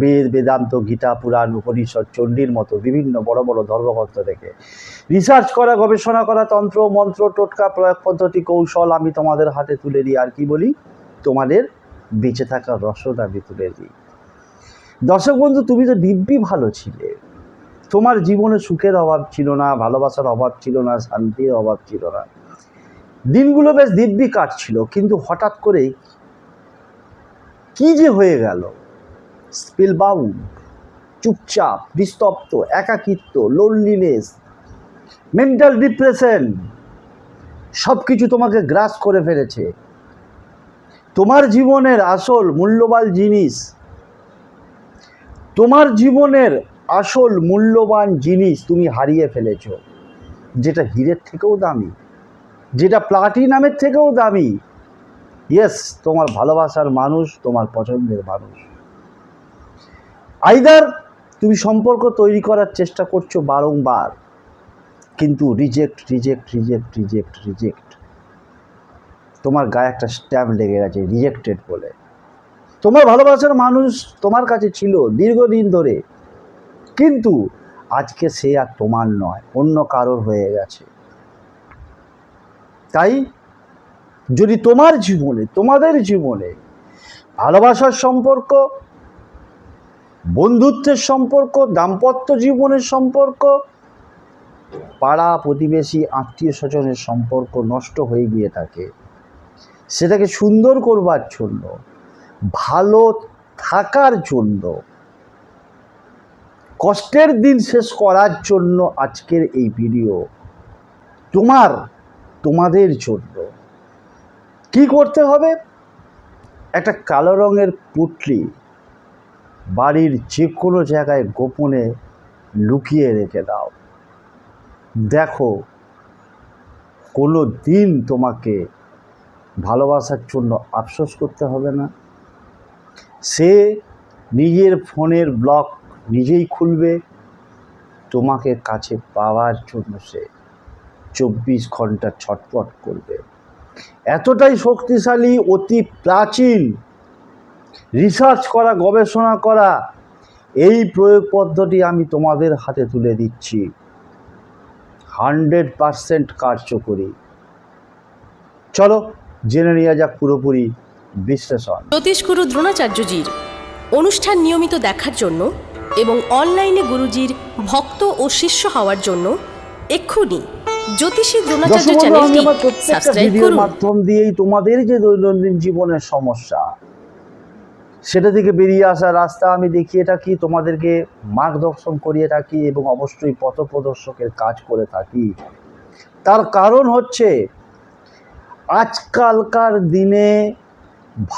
বেদ, বেদান্ত, গীতা, পুরাণ, উপনিষদ, চণ্ডীর মতো বিভিন্ন বড় বড় ধর্মগ্রন্থ থেকে রিসার্চ করা, গবেষণা করা তন্ত্র, মন্ত্র, টোটকা, প্রয়োগ পদ্ধতি, কৌশল আমি তোমাদের হাতে তুলে দিই। আর কি বলি? তোমাদের বেঁচে থাকার রসদ আমি তুলে দিই। দর্শক বন্ধু, তুমি তো দিব্যি ভালো ছিলে। তোমার জীবনে সুখের অভাব ছিল না, ভালোবাসার অভাব ছিল না, শান্তির অভাব ছিল না। দিনগুলো বেশ দিব্যি কাটছিল, কিন্তু হঠাৎ করেই কি যে হয়ে গেল? স্পিলবাউন্ড চুপচাপ বিস্তপ্ত একাকিত্ব লোনলিনেস মেন্টাল ডিপ্রেশন সব কিছু তোমাকে গ্রাস করে ফেলেছে। তোমার জীবনের আসল মূল্যবান জিনিস, তোমার জীবনের আসল মূল্যবান জিনিস তুমি হারিয়ে ফেলেছ, যেটা হীরের থেকেও দামি, যেটা প্লাটিনামের থেকেও দামি। ইয়েস তোমার ভালোবাসার মানুষ, তোমার পছন্দের মানুষ। আইদার তুমি সম্পর্ক তৈরি করার চেষ্টা করছ বারংবার, কিন্তু reject reject reject reject reject তোমার গায়ে একটা স্ট্যাম্প লেগে গেছে রিজেক্টেড বলে। তোমার ভালোবাসার মানুষ তোমার কাছে ছিল দীর্ঘদিন ধরে, কিন্তু আজকে সে আর তোমার নয়, অন্য কারোর হয়ে গেছে। তাই যদি তোমার জীবনে, তোমাদের জীবনে ভালোবাসার সম্পর্ক বন্ধুত্বের সম্পর্ক, দাম্পত্য জীবনের সম্পর্ক, পাড়া প্রতিবেশী আত্মীয় স্বজনের সম্পর্ক নষ্ট হয়ে গিয়ে থাকে। সেটাকে সুন্দর করবার জন্য, ভালো থাকার জন্য, কষ্টের দিন শেষ করার জন্য আজকের এই ভিডিও তোমার, তোমাদের জন্য। কি করতে হবে? একটা কালো রঙের পুটলি বাড়ির যে কোনো জায়গায় গোপনে লুকিয়ে রেখে দাও। দেখো, কোনো দিন তোমাকে ভালোবাসার জন্য আফসোস করতে হবে না। সে নিজের ফোনের ব্লক নিজেই খুলবে। তোমাকে কাছে পাওয়ার জন্য সে চব্বিশ ঘণ্টা ছটপট করবে। এতটাই শক্তিশালী, অতি প্রাচীন রিসার্চ করা গবেষণা করা এই প্রয়োগ পদ্ধতি আমি তোমাদের হাতে তুলে দিচ্ছি। হান্ড্রেড পারসেন্ট কার্যকরী। চলো জেনে নেওয়া যাক পুরোপুরি বিশ্লেষণ। জ্যোতিষগুরু দ্রোণাচার্যজির অনুষ্ঠান নিয়মিত দেখার জন্য এবং অনলাইনে গুরুজির ভক্ত ও শিষ্য হওয়ার জন্য এক্ষুনি জ্যোতিষী দ্রোণাচার্য চ্যানেলটি সাবস্ক্রাইব করুন। মাধ্যম দিয়েই তোমাদের যে দৈনন্দিন জীবনের সমস্যা সেটা থেকে বেরিয়ে আসার রাস্তা, আমি দেখিয়ে থাকি তোমাদেরকে মার্গদর্শন করিয়ে থাকি এবং অবশ্যই পথপ্রদর্শকের কাজ করে থাকি। তার কারণ হচ্ছে, আজকালকার দিনে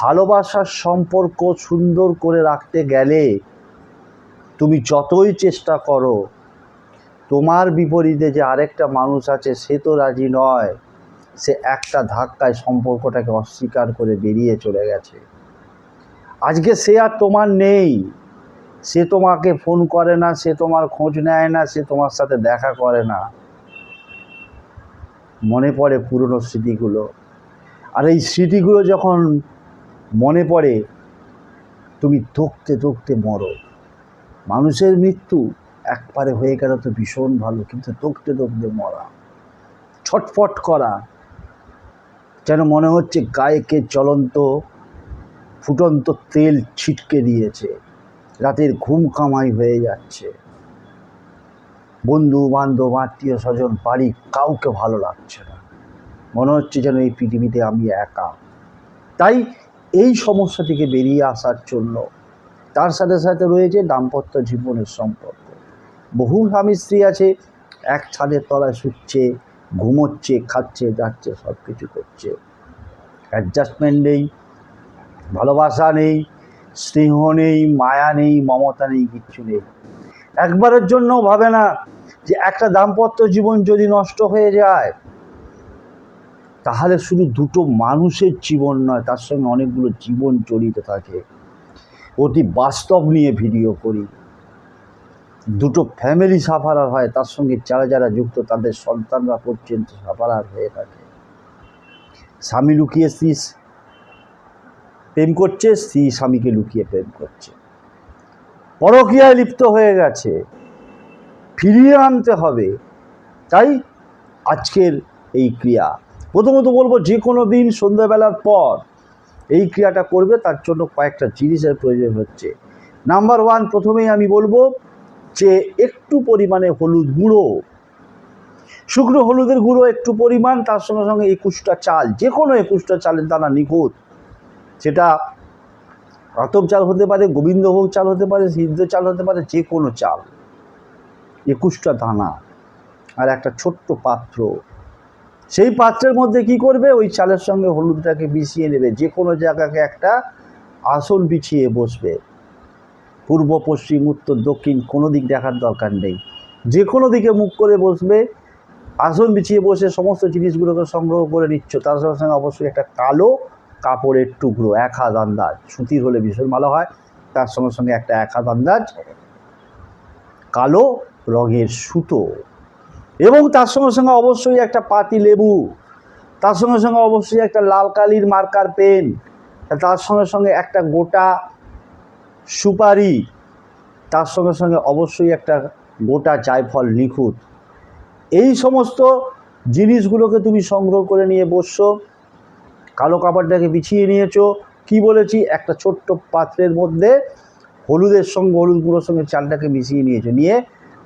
ভালোবাসার সম্পর্ক সুন্দর করে রাখতে গেলে তুমি যতই চেষ্টা করো, তোমার বিপরীতে যে আরেকটা মানুষ আছে, সে তো রাজি নয়। সে একটা ধাক্কায় সম্পর্কটাকে অস্বীকার করে বেরিয়ে চলে গেছে। আজকে সে আর তোমার নেই। সে তোমাকে ফোন করে না, সে তোমার খোঁজ নেয় না, সে তোমার সাথে দেখা করে না। মনে পড়ে পুরনো স্মৃতিগুলো। আর এই স্মৃতিগুলো যখন মনে পড়ে, তুমি ধুকতে ধুকতে মরো। মানুষের মৃত্যু একবারে হয়ে গেল তো ভীষণ ভালো, কিন্তু দৌড়তে দৌড়তে মরা। ছটফট করা, যেন মনে হচ্ছে গায়ে কে জ্বলন্ত ফুটন্ত তেল ছিটকে দিয়েছে। রাতের ঘুম কামাই হয়ে যাচ্ছে। বন্ধু, বান্ধব, আত্মীয় স্বজন, বাড়ি কাউকে ভালো লাগছে না। মনে হচ্ছে যেন এই পৃথিবীতে আমি একা। তাই এই সমস্যা থেকে বেরিয়ে আসার জন্য তার সাথে সাথে রয়েছে দাম্পত্য জীবনের সম্পর্ক। বহু স্বামী স্ত্রী আছে, এক ছাদের তলায় শুচ্ছে, ঘুমোচ্ছে, খাচ্ছে, যাচ্ছে সব কিছু করছে। অ্যাডজাস্টমেন্ট নেই ভালোবাসা নেই, স্নেহ নেই, মায়া নেই, মমতা নেই, কিচ্ছু নেই। একবারের জন্য ভাবে না যে একটা দাম্পত্য জীবন যদি নষ্ট হয়ে যায়, তাহলে শুধু দুটো মানুষের জীবন নয়, তার সঙ্গে অনেকগুলো জীবন জড়িত থাকে। অতি বাস্তব নিয়ে ভিডিও করি। দুটো ফ্যামিলি সাফারার হয়, তার সঙ্গে যারা যারা যুক্ত, তাদের সন্তানরা পর্যন্ত সাফারার হয়ে থাকে। স্বামী লুকিয়ে প্রেম করছে, স্ত্রী স্বামীকে লুকিয়ে প্রেম করছে। পরকীয়ায় লিপ্ত হয়ে গেছে। ফিরিয়ে আনতে হবে। তাই আজকের এই ক্রিয়া। প্রথমত বলব, যে কোনো দিন সন্ধ্যাবেলার পর এই ক্রিয়াটা করবে, তার জন্য কয়েকটা জিনিসের প্রয়োজন হচ্ছে। নাম্বার ওয়ান, প্রথমেই আমি বলব যে একটু পরিমাণে হলুদ গুঁড়ো। শুকনো হলুদের গুঁড়ো একটু পরিমাণ, তার সঙ্গে সঙ্গে একুশটা চাল, যে কোনো একুশটা চালের দানা নিখুঁত। সেটা আতপ চাল হতে পারে, গোবিন্দভোগ চাল হতে পারে, সিদ্ধ চাল হতে পারে, যে কোনো চাল। একুশটা দানা আর একটা ছোট্ট পাত্র। সেই পাত্রের মধ্যে কি করবে? ওই চালের সঙ্গে হলুদটাকে মিশিয়ে নেবে। যে কোনো জায়গাকে একটা আসন বিছিয়ে বসবে। পূর্ব, পশ্চিম, উত্তর, দক্ষিণ কোনো দিক দেখার দরকার নেই। যে কোনো দিকে মুখ করে বসবে। আসন বিছিয়ে বসে সমস্ত জিনিসগুলোকে সংগ্রহ করে নিচ্ছ। তার সঙ্গে সঙ্গে অবশ্যই একটা কালো কাপড়ের টুকরো, এক হাত আন্দাজ। সুতির হলে ভীষণ ভালো হয়। তার সঙ্গে সঙ্গে একটা এক হাত আন্দাজ। কালো রঙের সুতো। এবং তার সঙ্গে সঙ্গে অবশ্যই একটা পাতি লেবু। তার সঙ্গে সঙ্গে অবশ্যই একটা লাল কালির মার্কার পেন। তার সঙ্গে সঙ্গে একটা গোটা সুপারি। তার সঙ্গে সঙ্গে অবশ্যই একটা গোটা জায়ফল নিখুঁত। এই সমস্ত জিনিসগুলোকে তুমি সংগ্রহ করে নিয়ে বসছো। কালো কাপড়টাকে বিছিয়ে নিয়েছো। কি বলেছি? একটা ছোট্ট পাত্রের মধ্যে হলুদের সঙ্গে, হলুদ গুঁড়োর সঙ্গে চালটাকে মিশিয়ে নিয়েছো। নিয়ে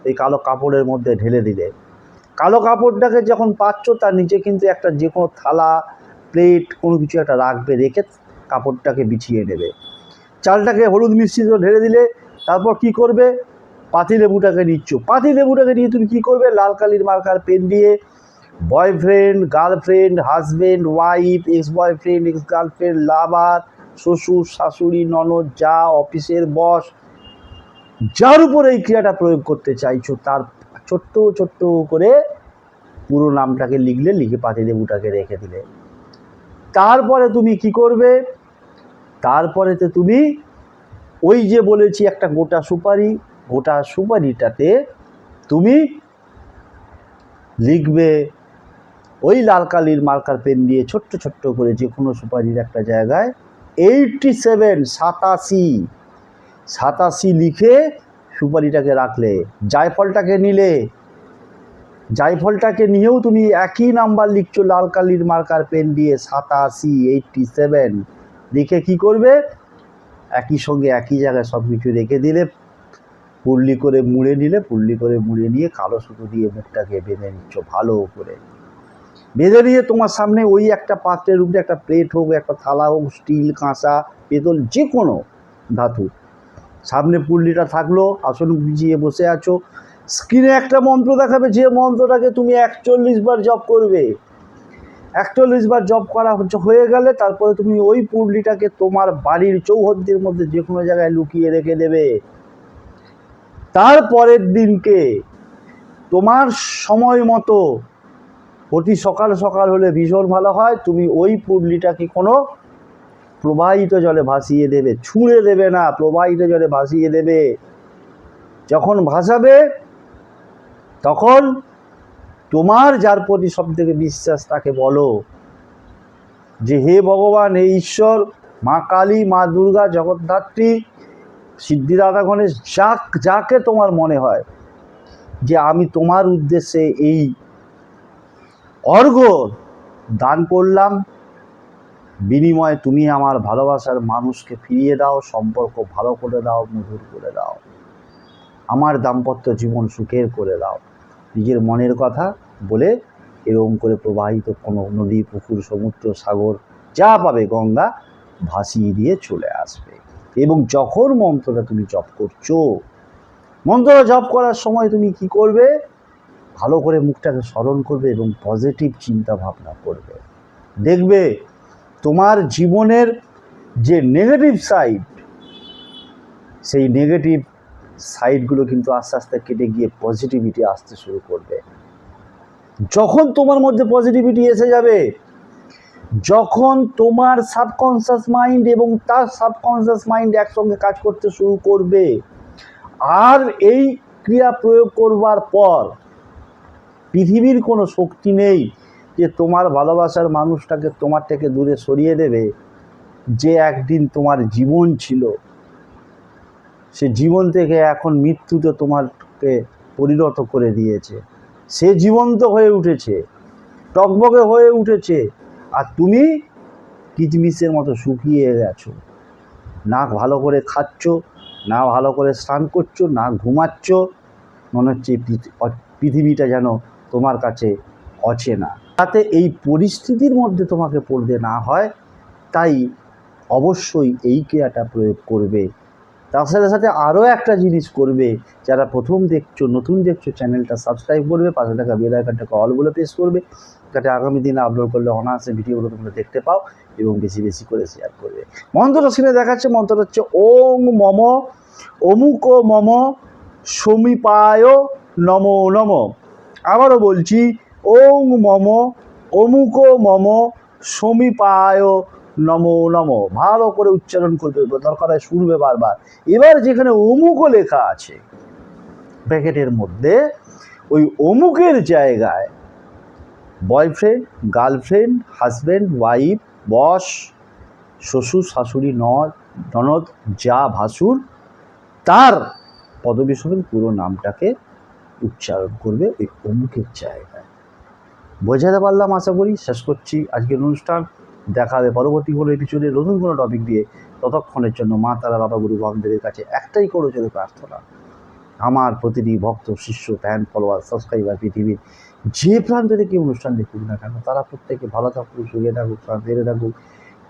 এই কালো কাপড়ের মধ্যে ঢেলে দিলে। কালো কাপড়টাকে যখন পাচ্ছ, তার নিচে কিন্তু একটা যে কোনো থালা, প্লেট, কোনো কিছু একটা রাখবে, রেখে কাপড়টাকে বিছিয়ে নেবে চালটাকে হলুদ মিশ্রিত ঢেলে দিলে, তারপর কি করবে? পাতি লেবুটাকে নিচ্ছ। পাতি লেবুটাকে নিয়ে তুমি কি করবে? লাল কালির মার্কার পেন দিয়ে boyfriend girlfriend husband wife ex boyfriend ex girlfriend lover শ্বশুর, শাশুড়ি, ননদ, যা অফিসের বস যার উপর এই ক্রিয়াটা প্রয়োগ করতে চাইছো, তার ছোট্ট ছোট্ট করে পুরো নামটাকে লিখলে, লিখে পাতি লেবুটাকে রেখে দিলে। তারপরে তুমি কি করবে? তারপরেতে তুমি ওই যে বলেছি একটা গোটা সুপারি, গোটা সুপারিটাতে তুমি লিখবে ওই লাল কালির মার্কার পেন দিয়ে ছোট্ট ছোট্ট করে যে কোনো সুপারির একটা জায়গায় এইটটি সেভেন সাতাশি সাতাশি লিখে সুপারিটাকে রাখলে, জায়ফলটাকে নিলে। জায়ফলটাকে নিয়েও তুমি একই নাম্বার লিখছো লাল কালির মার্কার পেন দিয়ে সাতাশি এইটটি সেভেন। লিখে কি করবে? একই সঙ্গে একই জায়গায় সব কিছু রেখে দিলে, পুল্লি করে মুড়ে নিলে, পুল্লি করে মুড়ে নিয়ে কালো সুতো দিয়ে মুখটাকে বেঁধে নিচ্ছ ভালো করে। বেঁধে নিয়ে তোমার সামনে ওই একটা পাত্রের উপরে একটা প্লেট হোক, একটা থালা হোক স্টিল কাঁচা, পেতল যে কোনো ধাতু। সামনে পুল্লিটা থাকল, আসন বিছিয়ে বসে আছো। স্ক্রিনে একটা মন্ত্র দেখাবে, যে মন্ত্রটাকে তুমি একচল্লিশ বার জপ করবে। একচল্লিশ বার জব করা হচ্ছে- হয়ে গেলে তারপরে তুমি ওই পুরলিটাকে তোমার বাড়ির চৌহদ্দির মধ্যে যে কোনো জায়গায় লুকিয়ে রেখে দেবে। তারপরের দিনকে তোমার সময় মতো অতি সকাল সকাল হলে ভীষণ ভালো হয়। তুমি ওই পুরলিটাকে কোনো প্রবাহিত জলে ভাসিয়ে দেবে, ছুঁড়ে দেবে না, প্রবাহিত জলে ভাসিয়ে দেবে। যখন ভাসাবে, তখন তোমার যার প্রতি সব থেকে বিশ্বাস, তাকে বলো যে, হে ভগবান, হে ঈশ্বর, মা কালী, মা দুর্গা, জগদ্ধাত্রী, সিদ্ধিদাতা গণেশ, যাক, যাকে তোমার মনে হয় যে, আমি তোমার উদ্দেশ্যে এই অর্ঘ দান করলাম। বিনিময়ে তুমি আমার ভালোবাসার মানুষকে ফিরিয়ে দাও, সম্পর্ক ভালো করে দাও, মধুর করে দাও। আমার দাম্পত্য জীবন সুখের করে দাও। নিজের মনের কথা বলে এরকম করে প্রবাহিত কোনো নদী, পুকুর, সমুদ্র, সাগর, যা পাবে গঙ্গা ভাসিয়ে দিয়ে চলে আসবে। এবং যখন মন্ত্রটা তুমি জপ করছ। মন্ত্রটা জপ করার সময় তুমি কি করবে? ভালো করে মুখটাকে স্মরণ করবে এবং পজিটিভ চিন্তা ভাবনা করবে। দেখবে তোমার জীবনের যে নেগেটিভ সাইড সেই নেগেটিভ সাইডগুলো কিন্তু আস্তে আস্তে কেটে গিয়ে পজিটিভিটি আসতে শুরু করবে। যখন তোমার মধ্যে পজিটিভিটি এসে যাবে, যখন তোমার সাবকনসিয়াস মাইন্ড এবং তার সাবকনসিয়াস মাইন্ড একসঙ্গে কাজ করতে শুরু করবে, আর এই ক্রিয়া প্রয়োগ করবার পর পৃথিবীর কোনো শক্তি নেই যে তোমার ভালোবাসার মানুষটাকে তোমার থেকে দূরে সরিয়ে দেবে। যে একদিন তোমার জীবন ছিল, সে জীবন থেকে এখন মৃত্যুতে তোমাকে পরিণত করে দিয়েছে। সে জীবন্ত হয়ে উঠেছে, টকবকে হয়ে উঠেছে, আর তুমি কিচমিচের মতো শুকিয়ে গেছো। না ভালো করে খাচ্ছ, না ভালো করে স্নান করছ, না ঘুমাচ্ছ, মনে হচ্ছে পৃথিবীটা যেন তোমার কাছে অচেনা। তাতে এই পরিস্থিতির মধ্যে তোমাকে পড়তে না হয়, তাই অবশ্যই এই ক্রিয়াটা প্রয়োগ করবে। তার সাথে সাথে আরও একটা জিনিস করবে, যারা প্রথম দেখছ, নতুন দেখছ, চ্যানেলটা সাবস্ক্রাইব করবে, পাশে থাকা বেল আইকনটাকে অল বলে প্রেস করবে, যাতে আগামী দিনে আপলোড করলে অনায়াসে ভিডিওগুলো তোমরা দেখতে পাও এবং বেশি বেশি করে শেয়ার করবে। মন্ত্রটা স্ক্রিনে দেখাচ্ছে, মন্ত্রটা হচ্ছে, ওং মম, অমুক মম, সমীপায় নম নম। আবারও বলছি, ওং মম, অমুক মম, সমীপায় নম নম। ভালো করে উচ্চারণ করবে, দরকার হয় শুনবে বারবার। এবার যেখানে অমুকও লেখা আছে ব্র্যাকেটের মধ্যে, ওই অমুকের জায়গায় boyfriend, girlfriend, husband, wife, boss, শ্বশুর, শাশুড়ি নদ ননদ, যা ভাসুর, তার পদবী সমেত পুরো নামটাকে উচ্চারণ করবে ওই অমুকের জায়গায়। বোঝাতে পারলাম, আশা করি। শেষ করছি আজকের অনুষ্ঠান। দেখা হবে পরবর্তী কোনো এপিসোডে নতুন কোনো টপিক দিয়ে। ততক্ষণের জন্য মা, তারা, বাবা, গুরু বামদেবের কাছে একটাই করে চলে প্রার্থনা। আমার প্রতিটি ভক্ত, শিষ্য ফ্যান ফলোয়ার সাবস্ক্রাইবার পৃথিবীর যে প্রান্ত থেকে অনুষ্ঠান দেখুক না কেন, তারা প্রত্যেকে ভালো থাকুক, সুখে থাকুক, শান্তিতে থাকুক।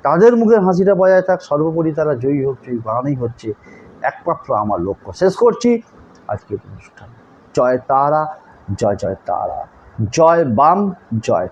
তাদের মুখের হাসিটা বজায় থাক। সর্বোপরি তারা জয়ী হোক জয়ী বানাই হচ্ছে একমাত্র আমার লক্ষ্য। শেষ করছি আজকের অনুষ্ঠান। জয় তারা জয় জয় তারা। জয় বাম জয়